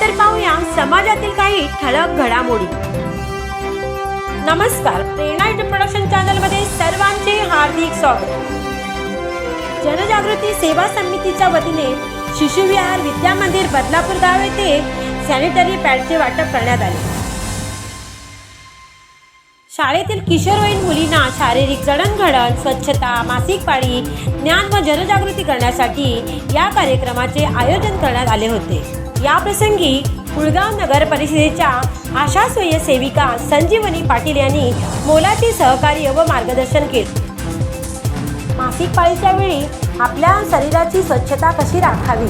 तर पाहूया समाजातील काही ठळक घडामोडी. नमस्कार. प्रेरणा युट्यूब प्रोडक्शन चॅनलमध्ये सर्वांचे हार्दिक स्वागत. जनजागृती सेवा समितीच्या वतीने शिशुविहार विद्या मंदिर बदलापूर गाव येथे सॅनिटरी पॅडचे वाटप करण्यात आले. शाळेतील किशोरवयीन मुलींना शारीरिक जडणघडण स्वच्छता मासिक पाळी ज्ञान व जनजागृती करण्यासाठी या कार्यक्रमाचे आयोजन करण्यात आले होते. या प्रसंगी कुळगाव नगर परिषदेच्या आशा स्वयंसेविका संजीवनी पाटील यांनी मोलाचे सहकार्य व मार्गदर्शन केले. मासिक पाळीच्या वेळी आपल्या शरीराची स्वच्छता कशी राखावी?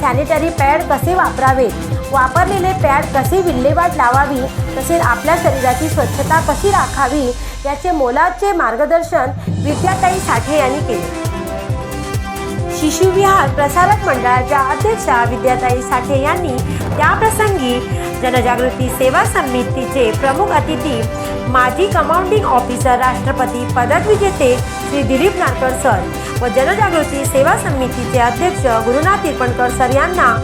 सॅनिटरी पॅड कसे वापरावेत वापरलेले पॅड कसे विल्हेवाट लावावी? तसेच आपल्या शरीराची स्वच्छता कशी राखावी? याचे मोलाचे मार्गदर्शन विद्याताई साठे यांनी केले. शिशुविहार प्रसारक मंडळाच्या अध्यक्षा विद्याताई साठे यांनी त्याप्रसंगी जनजागृती सेवा समितीचे प्रमुख अतिथी माजी कमांडिंग ऑफिसर राष्ट्रपती पदक विजेते श्री दिलीप नारकर सर व जनजागृती सेवा समितीचे अध्यक्ष गुरुनाथ तिरपणकर सर यांना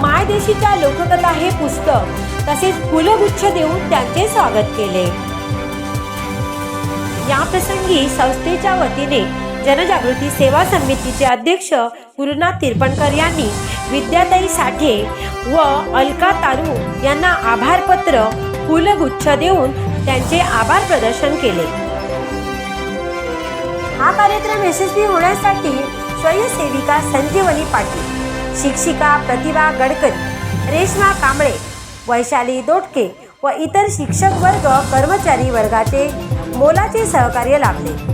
मायदेशीच्या लोककथा हे पुस्तक तसेच फुलगुच्छ देऊन त्यांचे स्वागत केले. या प्रसंगी संस्थेच्या वतीने जनजागृती सेवा समितीचे अध्यक्ष गुरुनाथ तिरपणकर यांनी विद्याताई साठे व अलका तारू यांना आभारपत्र फुलगुच्छ देऊन त्यांचे आभार प्रदर्शन केले. हा कार्यक्रम यशस्वी होण्यासाठी स्वयंसेविका संजीवनी पाटील शिक्षिका प्रतिभा गडकरी रेश्मा कांबळे वैशाली दोटके व इतर शिक्षक वर्ग कर्मचारी वर्गाचे मोलाचे सहकार्य लाभले.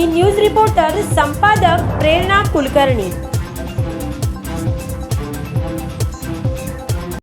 मी न्यूज रिपोर्टर संपादक प्रेरणा कुलकर्णी.